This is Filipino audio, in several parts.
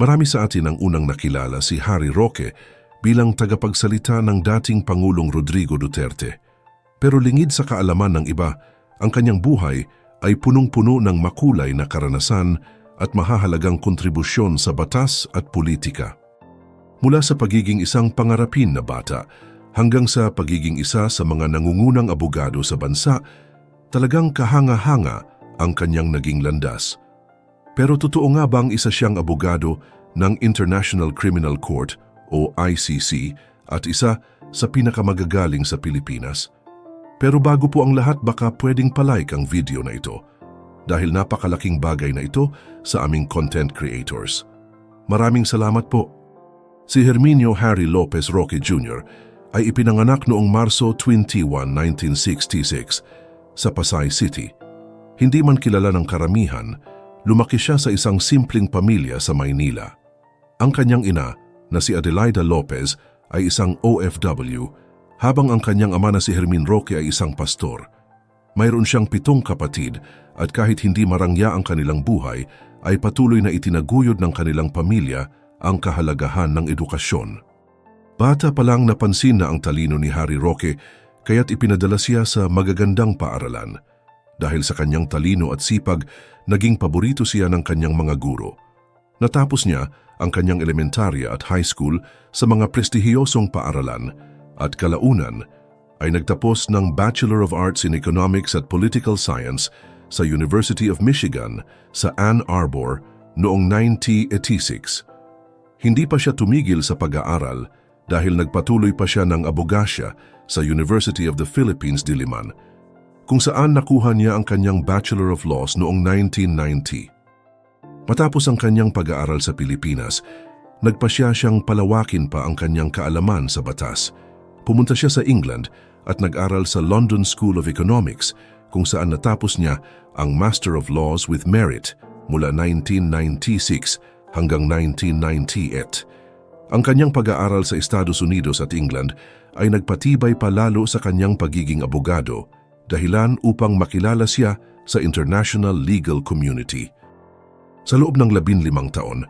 Marami sa atin ang unang nakilala si Harry Roque bilang tagapagsalita ng dating Pangulong Rodrigo Duterte. Pero lingid sa kaalaman ng iba, ang kanyang buhay ay punong-puno ng makulay na karanasan at mahahalagang kontribusyon sa batas at politika. Mula sa pagiging isang pangarapin na bata hanggang sa pagiging isa sa mga nangungunang abogado sa bansa, talagang kahanga-hanga ang kanyang naging landas. Pero totoo nga bang isa siyang abogado ng International Criminal Court o ICC at isa sa pinakamagagaling sa Pilipinas? Pero bago po ang lahat baka pwedeng palike ang video na ito dahil napakalaking bagay na ito sa aming content creators. Maraming salamat po. Si Herminio Harry Lopez Roque Jr. ay ipinanganak noong Marso 21, 1966 sa Pasay City. Hindi man kilala ng karamihan, lumaki siya sa isang simpleng pamilya sa Maynila. Ang kanyang ina, na si Adelaida Lopez, ay isang OFW, habang ang kanyang ama na si Hermin Roque ay isang pastor. Mayroon siyang pitong kapatid at kahit hindi marangya ang kanilang buhay, ay patuloy na itinaguyod ng kanilang pamilya ang kahalagahan ng edukasyon. Bata pa lang napansin na ang talino ni Harry Roque kaya't ipinadala siya sa magagandang paaralan. Dahil sa kanyang talino at sipag, naging paborito siya ng kanyang mga guro. Natapos niya ang kanyang elementarya at high school sa mga prestihiyosong paaralan at kalaunan ay nagtapos ng Bachelor of Arts in Economics at Political Science sa University of Michigan sa Ann Arbor noong 1986. Hindi pa siya tumigil sa pag-aaral dahil nagpatuloy pa siya ng abogasya sa University of the Philippines, Diliman, kung saan nakuha niya ang kanyang Bachelor of Laws noong 1990. Matapos ang kanyang pag-aaral sa Pilipinas, nagpasya siyang palawakin pa ang kanyang kaalaman sa batas. Pumunta siya sa England at nag-aral sa London School of Economics kung saan natapos niya ang Master of Laws with Merit mula 1996 hanggang 1998. Ang kanyang pag-aaral sa Estados Unidos at England ay nagpatibay pa lalo sa kanyang pagiging abogado, dahilan upang makilala siya sa international legal community. Sa loob ng labinlimang taon,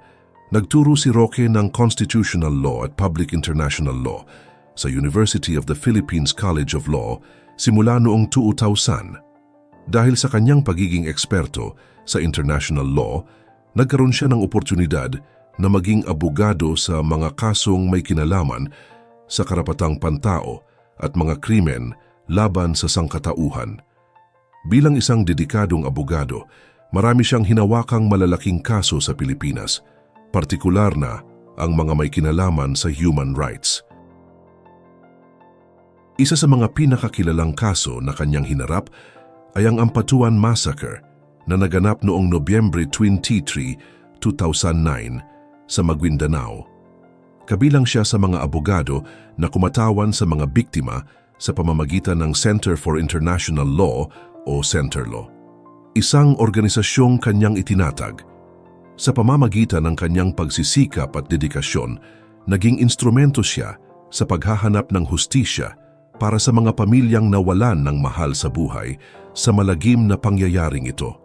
nagturo si Roque ng Constitutional Law at Public International Law sa University of the Philippines College of Law simula noong 2000. Dahil sa kanyang pagiging eksperto sa international law, nagkaroon siya ng oportunidad na maging abogado sa mga kasong may kinalaman sa karapatang pantao at mga krimen laban sa sangkatauhan. Bilang isang dedikadong abogado, marami siyang hinawakang malalaking kaso sa Pilipinas, partikular na ang mga may kinalaman sa human rights. Isa sa mga pinakakilalang kaso na kanyang hinarap ay ang Ampatuan Massacre na naganap noong Nobyembre 23, 2009 sa Maguindanao. Kabilang siya sa mga abogado na kumatawan sa mga biktima sa pamamagitan ng Center for International Law o Centerlaw. Isang organisasyong kanyang itinatag. Sa pamamagitan ng kanyang pagsisikap at dedikasyon, naging instrumento siya sa paghahanap ng hustisya para sa mga pamilyang nawalan ng mahal sa buhay sa malagim na pangyayaring ito.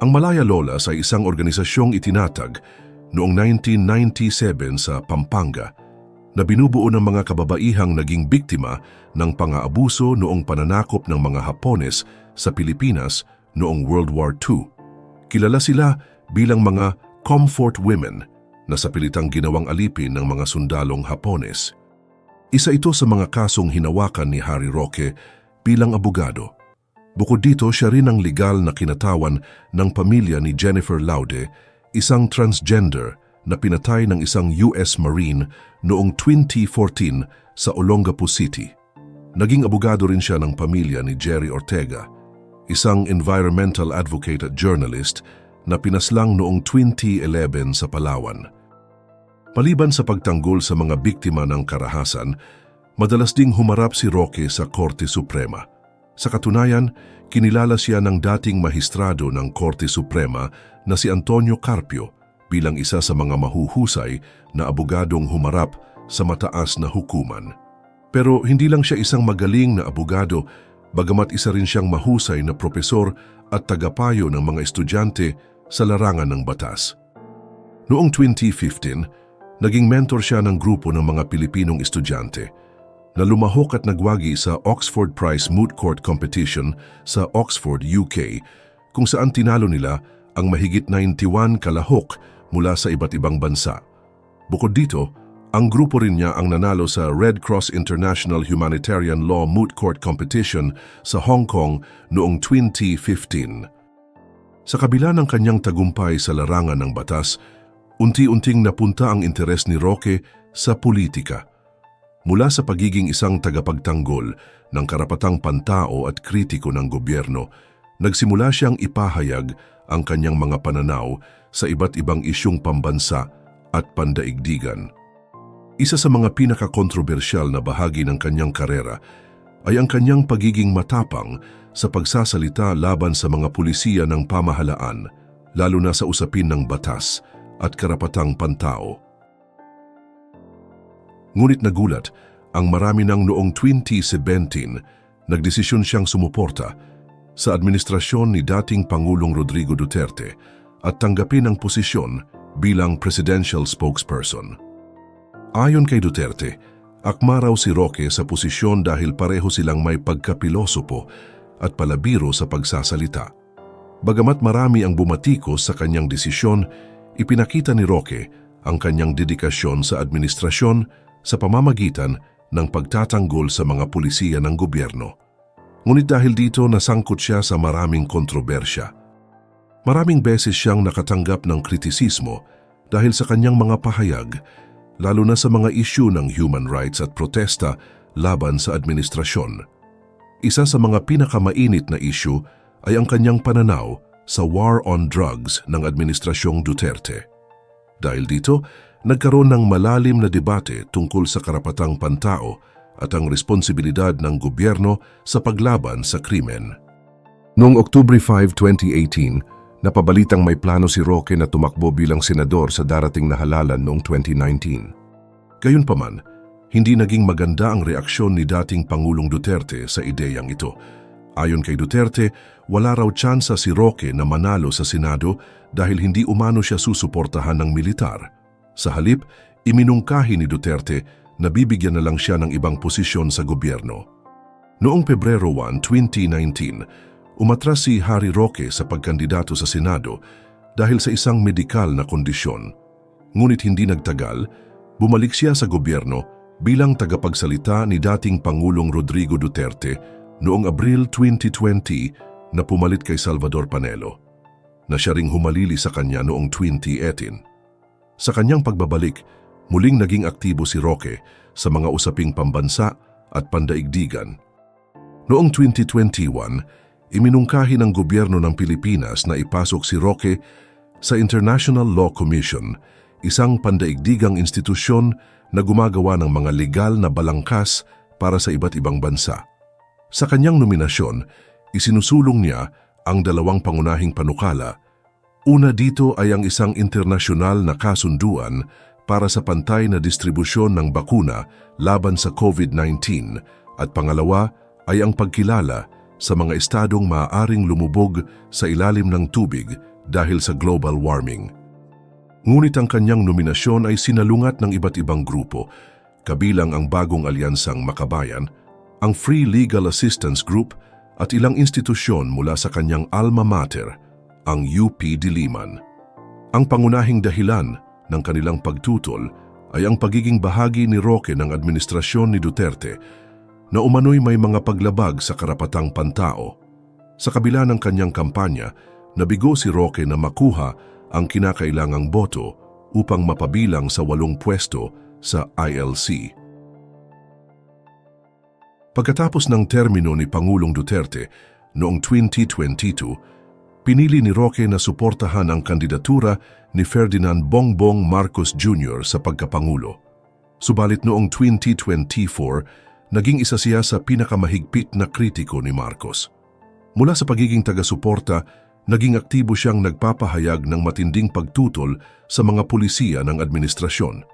Ang Malaya Lolas ay isang organisasyong itinatag noong 1997 sa Pampanga na binubuo ng mga kababaihang naging biktima ng pang-aabuso noong pananakop ng mga Hapones sa Pilipinas noong World War II. Kilala sila bilang mga comfort women na sa pilitang ginawang alipin ng mga sundalong Hapones. Isa ito sa mga kasong hinawakan ni Harry Roque bilang abogado. Bukod dito, siya rin ang legal na kinatawan ng pamilya ni Jennifer Laude, isang transgender na pinatay ng isang US Marine noong 2014 sa Olongapo City. Naging abogado rin siya ng pamilya ni Jerry Ortega, isang environmental advocate at journalist na pinaslang noong 2011 sa Palawan. Maliban sa pagtanggol sa mga biktima ng karahasan, madalas ding humarap si Roque sa Korte Suprema. Sa katunayan, kinilala siya ng dating mahistrado ng Korte Suprema na si Antonio Carpio bilang isa sa mga mahuhusay na abogadong humarap sa mataas na hukuman. Pero hindi lang siya isang magaling na abogado, bagamat isa rin siyang mahusay na propesor at tagapayo ng mga estudyante sa larangan ng batas. Noong 2015, naging mentor siya ng grupo ng mga Pilipinong estudyante na lumahok at nagwagi sa Oxford Prize Moot Court Competition sa Oxford, UK, kung saan tinalo nila ang mahigit 91 kalahok mula sa iba't ibang bansa. Bukod dito, ang grupo rin niya ang nanalo sa Red Cross International Humanitarian Law Moot Court Competition sa Hong Kong noong 2015. Sa kabila ng kanyang tagumpay sa larangan ng batas, unti-unting napunta ang interes ni Roque sa politika. Mula sa pagiging isang tagapagtanggol ng karapatang pantao at kritiko ng gobyerno, nagsimula siyang ipahayag ang kanyang mga pananaw sa iba't ibang isyong pambansa at pandaigdigan. Isa sa mga pinakakontrobersyal na bahagi ng kanyang karera ay ang kanyang pagiging matapang sa pagsasalita laban sa mga pulisiya ng pamahalaan, lalo na sa usapin ng batas at karapatang pantao. Ngunit nagulat ang marami ng noong 2017 nagdesisyon siyang sumuporta sa administrasyon ni dating Pangulong Rodrigo Duterte at tanggapin ang posisyon bilang presidential spokesperson. Ayon kay Duterte, akma raw si Roque sa posisyon dahil pareho silang may pagkapilosopo at palabiro sa pagsasalita. Bagamat marami ang bumatikos sa kanyang desisyon, ipinakita ni Roque ang kanyang dedikasyon sa administrasyon sa pamamagitan ng pagtatanggol sa mga pulisiya ng gobyerno. Ngunit dahil dito nasangkot siya sa maraming kontrobersya. Maraming beses siyang nakatanggap ng kritisismo dahil sa kanyang mga pahayag, lalo na sa mga isyu ng human rights at protesta laban sa administrasyon. Isa sa mga pinakamainit na isyu ay ang kanyang pananaw sa war on drugs ng Administrasyong Duterte. Dahil dito, nagkaroon ng malalim na debate tungkol sa karapatang pantao at ang responsibilidad ng gobyerno sa paglaban sa krimen. Noong Oktubre 5, 2018, napabalitang may plano si Roque na tumakbo bilang senador sa darating na halalan noong 2019. Gayunpaman, hindi naging maganda ang reaksyon ni dating Pangulong Duterte sa ideyang ito. Ayon kay Duterte, wala raw tsansa si Roque na manalo sa Senado dahil hindi umano siya susuportahan ng militar. Sa halip, iminungkahi ni Duterte na bibigyan na lang siya ng ibang posisyon sa gobyerno. Noong Pebrero 1, 2019, umatras si Harry Roque sa pagkandidato sa Senado dahil sa isang medikal na kondisyon. Ngunit hindi nagtagal, bumalik siya sa gobyerno bilang tagapagsalita ni dating Pangulong Rodrigo Duterte noong Abril 2020 na pumalit kay Salvador Panelo, na siya ring humalili sa kanya noong 2018. Sa kanyang pagbabalik, muling naging aktibo si Roque sa mga usaping pambansa at pandaigdigan. Noong 2021, iminungkahi ng gobyerno ng Pilipinas na ipasok si Roque sa International Law Commission, isang pandaigdigang institusyon na gumagawa ng mga legal na balangkas para sa iba't ibang bansa. Sa kanyang nominasyon, isinusulong niya ang dalawang pangunahing panukala Una dito ay ang isang internasyonal na kasunduan para sa pantay na distribusyon ng bakuna laban sa COVID-19 at pangalawa ay ang pagkilala sa mga estadong maaaring lumubog sa ilalim ng tubig dahil sa global warming. Ngunit ang kanyang nominasyon ay sinalungat ng iba't ibang grupo, kabilang ang bagong alyansang Makabayan, ang Free Legal Assistance Group at ilang institusyon mula sa kanyang alma mater – ang UP Diliman. Ang pangunahing dahilan ng kanilang pagtutol ay ang pagiging bahagi ni Roque ng administrasyon ni Duterte na umano'y may mga paglabag sa karapatang pantao. Sa kabila ng kanyang kampanya, nabigo si Roque na makuha ang kinakailangang boto upang mapabilang sa walong pwesto sa ILC. Pagkatapos ng termino ni Pangulong Duterte noong 2022, pinili ni Roque na suportahan ang kandidatura ni Ferdinand Bongbong Marcos Jr. sa pagkapangulo. Subalit noong 2024, naging isa siya sa pinakamahigpit na kritiko ni Marcos. Mula sa pagiging taga-suporta, naging aktibo siyang nagpapahayag ng matinding pagtutol sa mga pulisiya ng administrasyon.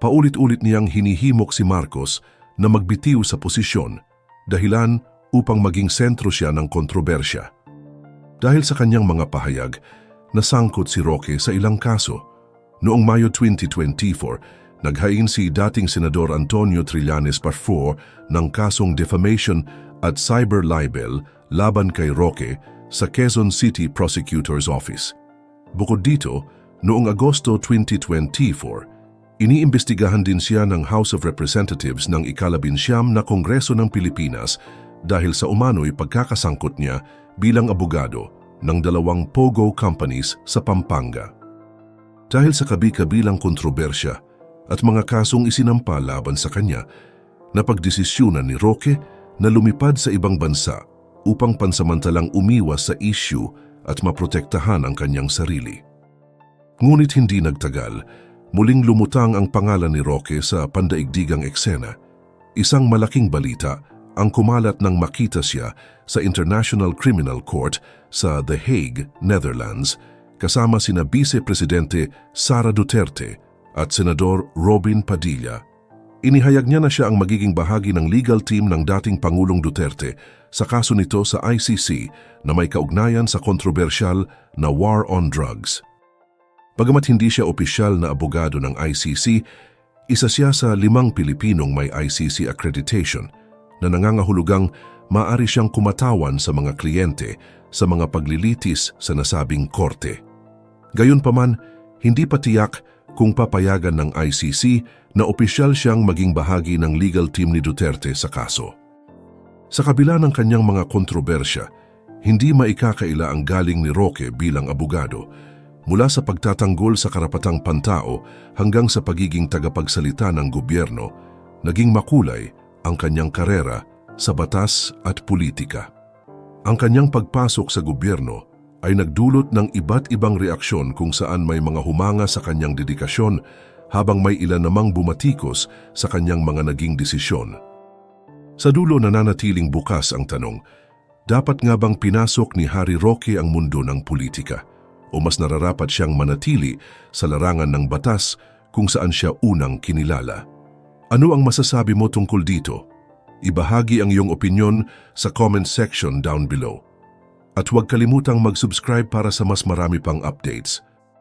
Paulit-ulit niyang hinihimok si Marcos na magbitiw sa posisyon, dahilan upang maging sentro siya ng kontrobersya. Dahil sa kanyang mga pahayag, nasangkot si Roque sa ilang kaso. Noong Mayo 2024, naghain si dating Senador Antonio Trillanes Parfor ng kasong defamation at cyber libel laban kay Roque sa Quezon City Prosecutor's Office. Bukod dito, noong Agosto 2024, iniimbestigahan din siya ng House of Representatives ng ikalabinsyam na Kongreso ng Pilipinas dahil sa umano'y pagkakasangkot niya bilang abogado ng dalawang Pogo companies sa Pampanga. Dahil sa kabi-kabilang kontrobersya at mga kasong isinampa laban sa kanya, napagdesisyunan ni Roque na lumipad sa ibang bansa upang pansamantalang umiwas sa issue at maprotektahan ang kanyang sarili. Ngunit hindi nagtagal, muling lumutang ang pangalan ni Roque sa pandaigdigang eksena. Isang malaking balita ang kumalat nang makita siya sa International Criminal Court sa The Hague, Netherlands, kasama sina Vice Presidente Sara Duterte at Senador Robin Padilla. Inihayag niya na siya ang magiging bahagi ng legal team ng dating Pangulong Duterte sa kaso nito sa ICC na may kaugnayan sa kontrobersyal na war on drugs. Bagamat hindi siya opisyal na abogado ng ICC, isa siya sa limang Pilipinong may ICC accreditation na nangangahulugang maaari siyang kumatawan sa mga kliyente sa mga paglilitis sa nasabing korte. Gayunpaman, hindi pa tiyak kung papayagan ng ICC na opisyal siyang maging bahagi ng legal team ni Duterte sa kaso. Sa kabila ng kanyang mga kontrobersya, hindi maikakaila ang galing ni Roque bilang abogado mula sa pagtatanggol sa karapatang pantao hanggang sa pagiging tagapagsalita ng gobyerno, naging makulay ang kanyang karera sa batas at politika. Ang kanyang pagpasok sa gobyerno ay nagdulot ng iba't ibang reaksyon kung saan may mga humanga sa kanyang dedikasyon habang may ilan namang bumatikos sa kanyang mga naging desisyon. Sa dulo nananatiling bukas ang tanong, dapat nga bang pinasok ni Harry Roque ang mundo ng politika? O mas nararapat siyang manatili sa larangan ng batas kung saan siya unang kinilala? Ano ang masasabi mo tungkol dito? Ibahagi ang iyong opinyon sa comment section down below. At huwag kalimutang mag-subscribe para sa mas marami pang updates.